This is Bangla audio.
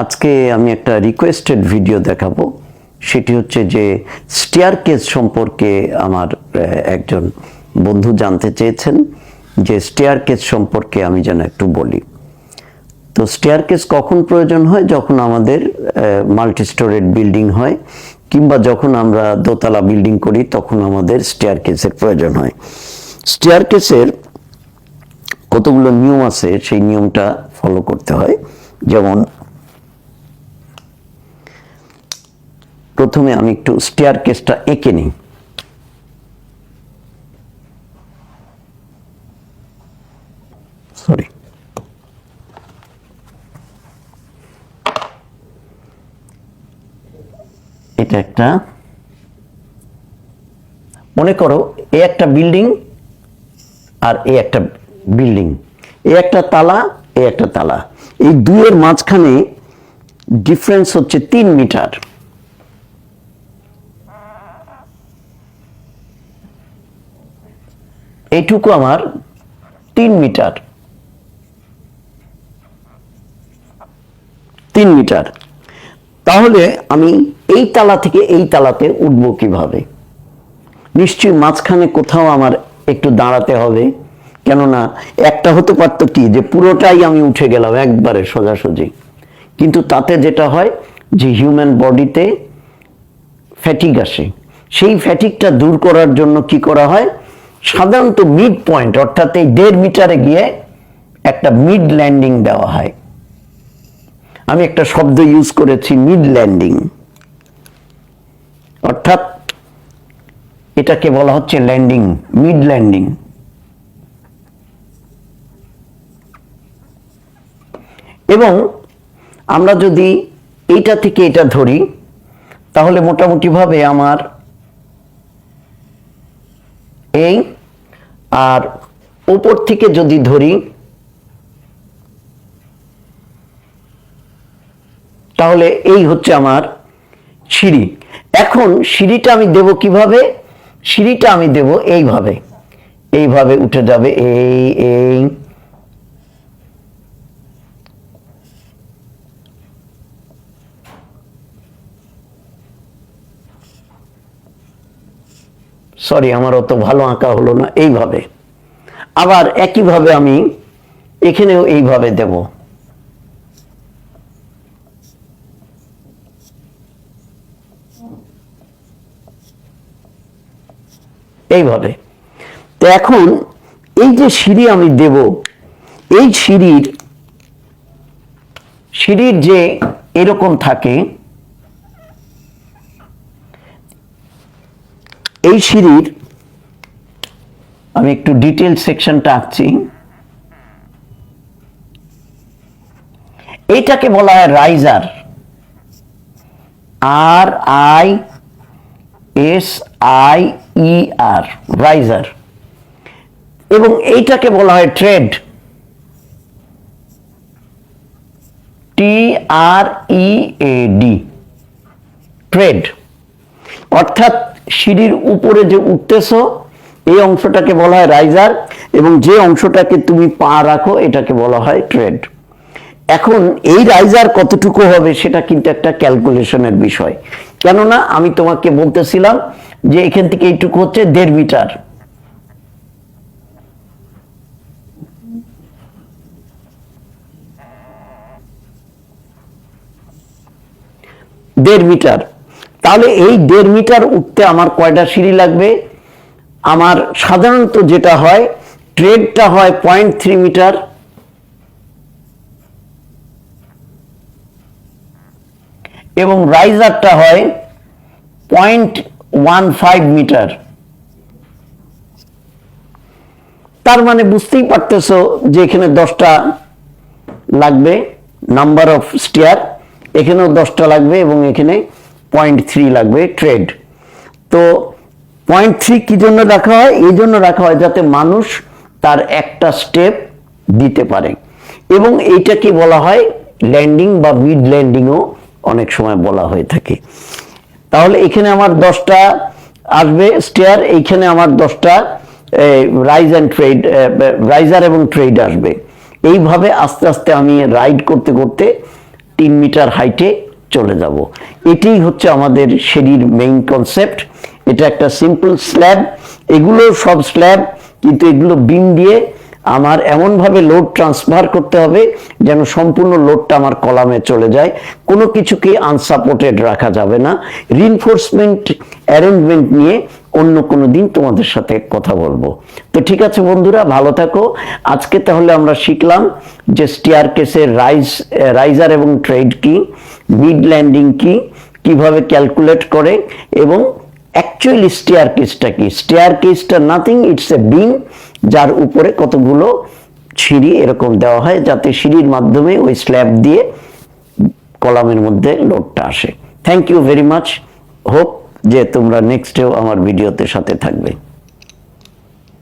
আজকে আমি একটা রিকোয়েস্টেড ভিডিও দেখাবো। সেটি হচ্ছে যে স্টেয়ার কেস সম্পর্কে আমার একজন বন্ধু জানতে চেয়েছেন যে স্টেয়ার কেস সম্পর্কে আমি যেন একটু বলি। তো স্টেয়ার কেস কখন প্রয়োজন হয়? যখন আমাদের মাল্টি স্টোরেড বিল্ডিং হয়, কিংবা যখন আমরা দোতলা বিল্ডিং করি, তখন আমাদের স্টেয়ার কেসের প্রয়োজন হয়। স্টেয়ার কেসের কতগুলো নিয়ম আছে? সেই নিয়মটা ফলো করতে হয়। যেমন প্রথমে আমি একটু স্টেয়ার কেসটা এঁকে নিই। সরি এটা একটা, মনে করো এ একটা বিল্ডিং আর এ একটা বিল্ডিং এ একটা তালা, এ একটা তালা। এই দুইয়ের মাঝখানে ডিফারেন্স হচ্ছে তিন মিটার এইটুকু আমার তিন মিটার। তিন মিটার। তাহলে আমি এই তালা থেকে এই তালাতে উঠবো কীভাবে? নিশ্চয়ই মাঝখানে কোথাও আমার একটু দাঁড়াতে হবে। কেননা একটা হতে পারতো কি যে পুরোটাই আমি উঠে গেলাম একবারে সোজাসুজি। কিন্তু তাতে যেটা হয় যে হিউম্যান বডিতে ফ্যাটিক আসে। সেই ফ্যাটিকটা দূর করার জন্য কি করা হয়? সাধারণত মিড পয়েন্ট অর্থাৎ এই দেড় মিটারে গিয়ে একটা মিড ল্যান্ডিং দেওয়া হয়। আমি একটা শব্দ ইউজ করেছি মিড ল্যান্ডিং অর্থাৎ এটাকে বলা হচ্ছে ল্যান্ডিং মিড ল্যান্ডিং এবং আমরা যদি এইটা থেকে এটা ধরি, তাহলে মোটামুটিভাবে আমার এই আর ওপর থেকে যদি ধরি, তাহলে এই হচ্ছে আমার সিঁড়ি। এখন সিঁড়িটা আমি দেব কীভাবে? সিঁড়িটা আমি দেব এইভাবে। এইভাবে উঠে যাবে এই এই। সরি আমার অত ভালো আঁকা হলো না এইভাবে। আবার একইভাবে আমি এখানেও এইভাবে দেব। এইভাবে। তো এখন এই যে সিঁড়ি আমি দেব, এই সিঁড়ির সিঁড়ির যে এরকম থাকে এই সিঁড়ির আমি একটু ডিটেল সেকশনটা আঁকছি। এইটাকে বলা হয় riser R I S E R R raiser এবং এইটাকে বলা হয় tread T R E A D tread অর্থাৎ সিঁড়ির উপরে যে উঠতেছো, এই অংশটাকে বলা হয় রাইজার এবং যে অংশটাকে তুমি পা রাখো, এটাকে বলা হয় ট্রেড। এখন এই রাইজার কতটুকু হবে সেটা কিন্তু একটা ক্যালকুলেশনের বিষয়। কেননা আমি তোমাকে বলতেছিলাম যে এখান থেকে এইটুকু হচ্ছে দেড় মিটার। দেড় মিটার। তাহলে এই দেড় মিটার উঠতে আমার কয়টা সিঁড়ি লাগবে? আমার সাধারণত যেটা হয় ট্রেডটা হয় পয়েন্ট থ্রি মিটার। এবং রাইজারটা হয় পয়েন্ট ওয়ান ফাইভ মিটার। তার মানে বুঝতেই পারতেছ যে এখানে দশটা লাগবে, নাম্বার অফ স্টেয়ার। এখানেও দশটা লাগবে এবং এখানে পয়েন্ট থ্রি লাগবে ট্রেড তো পয়েন্ট থ্রি কি জন্য রাখা হয়? এই জন্য রাখা হয় যাতে মানুষ তার একটা স্টেপ দিতে পারে। এবং এইটাকে বলা হয় ল্যান্ডিং বা মিড ল্যান্ডিংও অনেক সময় বলা হয়ে থাকে। তাহলে এখানে আমার দশটা আসবে স্টেয়ার এইখানে আমার দশটা রাইজ অ্যান্ড ট্রেড রাইজার এবং ট্রেড আসবে। এইভাবে আস্তে আস্তে আমি রাইড করতে করতে তিন মিটার হাইটে চলে যাব। এটাই হচ্ছে আমাদের সিঁড়ির মেইন কনসেপ্ট এটা একটা সিম্পল স্ল্যাব এগুলো সব স্ল্যাব কিন্তু এগুলো বিম দিয়ে আমার এমনভাবে লোড ট্রান্সফার করতে হবে যেন সম্পূর্ণ লোডটা আমার কলামে চলে যায়। কোনো কিছুকে আনসাপোর্টেড রাখা যাবে না। রিনফোর্সমেন্ট অ্যারেঞ্জমেন্ট নিয়ে অন্য কোনো দিন তোমাদের সাথে কথা বলব। তো ঠিক আছে বন্ধুরা, ভালো থাকো। আজকে তাহলে আমরা শিখলাম যে স্টিয়ার কেসের রাইজ রাইজার এবং ট্রেড কি। মিড ল্যান্ডিং কি, কীভাবে ক্যালকুলেট করে এবং অ্যাকচুয়ালি স্টেয়ার কেসটা কি? স্টেয়ার কেসটা নাথিং ইটস এ বিম যার উপরে কতগুলো সিঁড়ি এরকম দেওয়া হয় যাতে সিঁড়ির মাধ্যমে ওই স্ল্যাব দিয়ে কলামের মধ্যে লোডটা আসে। Thank you very much hope যে তোমরা নেক্সটেও আমার ভিডিওতে সাথে থাকবে।